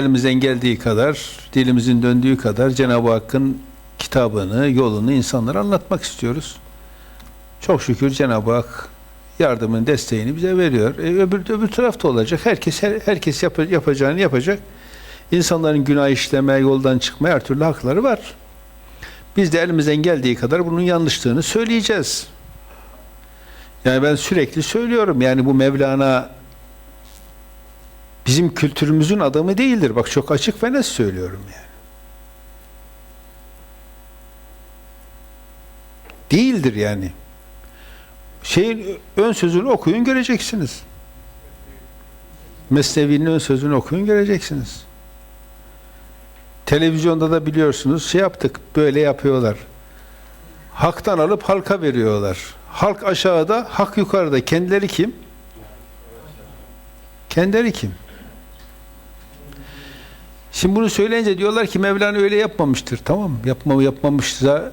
Elimizden geldiği kadar, dilimizin döndüğü kadar Cenab-ı Hakk'ın kitabını, yolunu insanlara anlatmak istiyoruz. Çok şükür Cenab-ı Hak yardımın desteğini bize veriyor. E, öbür öbür tarafta olacak. Herkes her, herkes yap- yapacağını yapacak. İnsanların günah işleme, yoldan çıkma her türlü hakları var. Biz de elimizden geldiği kadar bunun yanlışlığını söyleyeceğiz. Yani ben sürekli söylüyorum. Yani bu Mevlana bizim kültürümüzün adamı değildir. Bak çok açık ve net söylüyorum yani. Değildir yani. Şeyin ön sözünü okuyun göreceksiniz. Mesnevi'nin ön sözünü okuyun göreceksiniz. Televizyonda da biliyorsunuz şey yaptık böyle yapıyorlar. Haktan alıp halka veriyorlar. Halk aşağıda, hak yukarıda. Kendileri kim? Kendileri kim? Şimdi bunu söyleyince diyorlar ki Mevlana öyle yapmamıştır. Tamam yapma, yapmamışsa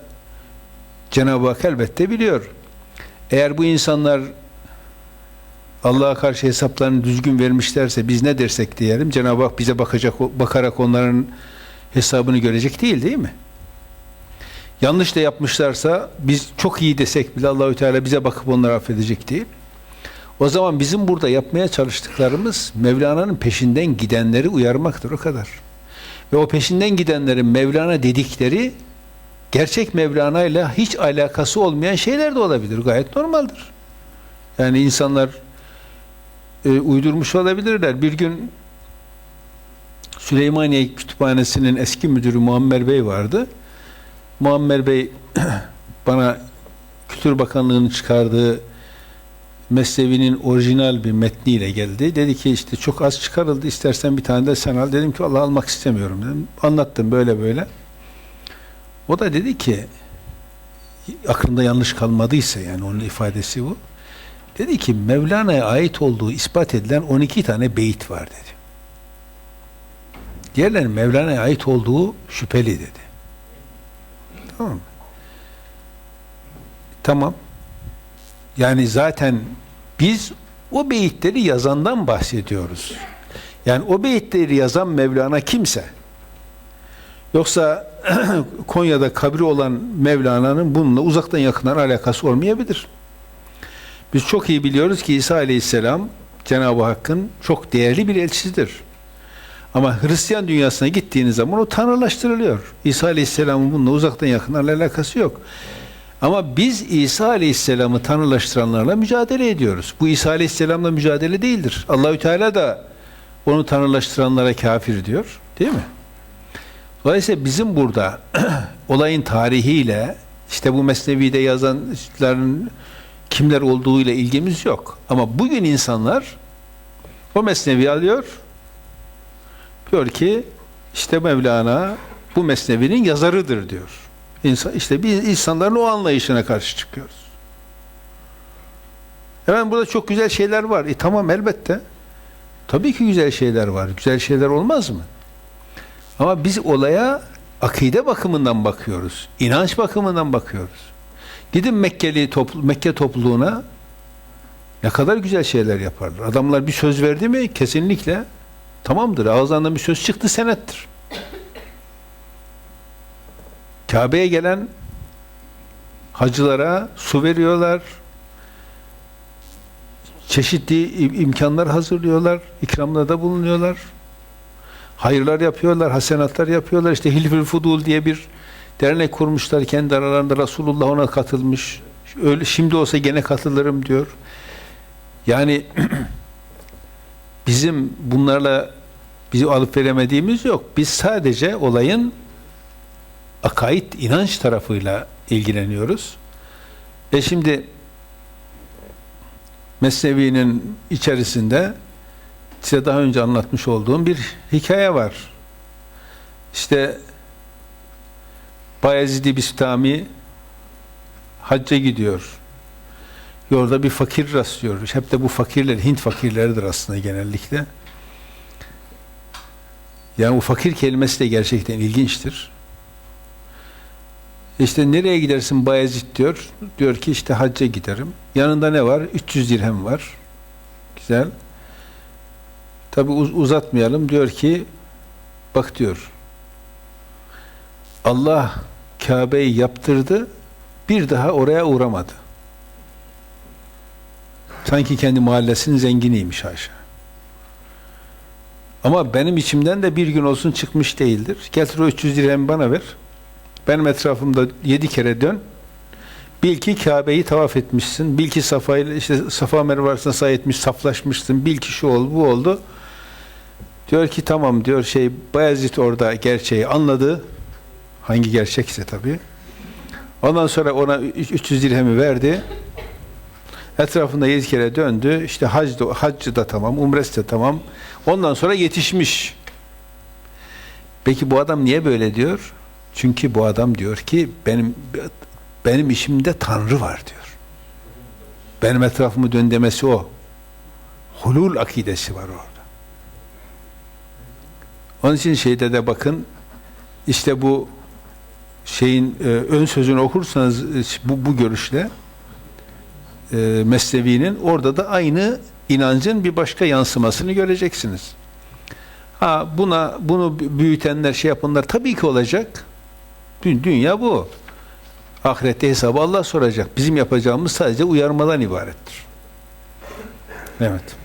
Cenab-ı Hak elbette biliyor. Eğer bu insanlar Allah'a karşı hesaplarını düzgün vermişlerse biz ne dersek diyelim Cenab-ı Hak bize bakacak bakarak onların hesabını görecek değil değil mi? Yanlış da yapmışlarsa biz çok iyi desek bile Allahü Teala bize bakıp onları affedecek değil. O zaman bizim burada yapmaya çalıştıklarımız Mevlana'nın peşinden gidenleri uyarmaktır o kadar. Ve o peşinden gidenlerin Mevlana dedikleri gerçek Mevlana ile hiç alakası olmayan şeyler de olabilir. Gayet normaldir. Yani insanlar e, uydurmuş olabilirler. Bir gün Süleymaniye Kütüphanesi'nin eski müdürü Muammer Bey vardı. Muammer Bey bana Kültür Bakanlığı'nın çıkardığı Mesnevi'nin orijinal bir metniyle geldi. Dedi ki işte çok az çıkarıldı. İstersen bir tane de sen al. Dedim ki Allah almak istemiyorum dedim. Anlattım böyle böyle. O da dedi ki aklında yanlış kalmadıysa yani onun ifadesi bu. Dedi ki Mevlana'ya ait olduğu ispat edilen 12 tane beyit var dedi. Diğerlerinin Mevlana'ya ait olduğu şüpheli dedi. Tamam mı? Tamam. Yani zaten biz o beyitleri yazandan bahsediyoruz. Yani o beyitleri yazan Mevlana kimse. Yoksa Konya'da kabri olan Mevlana'nın bununla uzaktan yakından alakası olmayabilir. Biz çok iyi biliyoruz ki İsa Aleyhisselam Cenab-ı Hakk'ın çok değerli bir elçisidir. Ama Hristiyan dünyasına gittiğiniz zaman o tanrılaştırılıyor. İsa Aleyhisselam'ın bununla uzaktan yakından alakası yok. Ama biz İsa Aleyhisselam'ı tanrılaştıranlarla mücadele ediyoruz. Bu İsa Aleyhisselam'la mücadele değildir. Allahü Teala da onu tanrılaştıranlara kafir diyor. Değil mi? Dolayısıyla bizim burada olayın tarihiyle işte bu Mesnevi'de yazanların kimler olduğuyla ilgimiz yok. Ama bugün insanlar o Mesnevi alıyor diyor ki işte Mevlana bu Mesnevi'nin yazarıdır diyor. İnsan, işte biz insanların o anlayışına karşı çıkıyoruz. Hemen burada çok güzel şeyler var. E tamam elbette. Tabii ki güzel şeyler var. Güzel şeyler olmaz mı? Ama biz olaya akide bakımından bakıyoruz. İnanç bakımından bakıyoruz. Gidin Mekkeli toplu, Mekke topluluğuna ne kadar güzel şeyler yaparlar. Adamlar bir söz verdi mi kesinlikle tamamdır. Ağızlarından bir söz çıktı senettir. Kabe'ye gelen hacılara su veriyorlar. Çeşitli imkanlar hazırlıyorlar. ikramlarda bulunuyorlar. Hayırlar yapıyorlar, hasenatlar yapıyorlar. İşte Hilfül Fudul diye bir dernek kurmuşlar kendi aralarında. Resulullah ona katılmış. Öyle şimdi olsa gene katılırım diyor. Yani bizim bunlarla bizi alıp veremediğimiz yok. Biz sadece olayın akaid, inanç tarafıyla ilgileniyoruz. E şimdi Mesnevi'nin içerisinde size daha önce anlatmış olduğum bir hikaye var. İşte Bayezid-i Bistami hacca gidiyor. Yolda bir fakir rastlıyor. Hep de bu fakirler Hint fakirleridir aslında genellikle. Yani o fakir kelimesi de gerçekten ilginçtir. İşte nereye gidersin Bayezid diyor. Diyor ki işte hacca giderim. Yanında ne var? 300 dirhem var. Güzel. Tabi uz uzatmayalım. Diyor ki Bak diyor. Allah Kabe'yi yaptırdı. Bir daha oraya uğramadı. Sanki kendi mahallesinin zenginiymiş haşa. Ama benim içimden de bir gün olsun çıkmış değildir. Getir o 300 dirhemi bana ver. Benim etrafımda yedi kere dön. Bil ki Kabe'yi tavaf etmişsin. Bil ki Safa işte Safa Merve arasında say etmiş, saflaşmışsın. Bil ki şu oldu, bu oldu. Diyor ki tamam diyor şey Bayezid orada gerçeği anladı. Hangi gerçekse tabii. Ondan sonra ona 300 dirhemi verdi. Etrafında yedi kere döndü. İşte hac da, haccı da tamam, umresi de tamam. Ondan sonra yetişmiş. Peki bu adam niye böyle diyor? Çünkü bu adam diyor ki benim benim işimde Tanrı var diyor. Benim etrafımı dön demesi o. Hulul akidesi var orada. Onun için şeyde de bakın işte bu şeyin e, ön sözünü okursanız e, bu, bu görüşle e, Mesnevi'nin orada da aynı inancın bir başka yansımasını göreceksiniz. Ha buna bunu büyütenler şey yapanlar tabii ki olacak. Dü- Dünya bu. Ahirette hesabı Allah soracak. Bizim yapacağımız sadece uyarmadan ibarettir. Evet.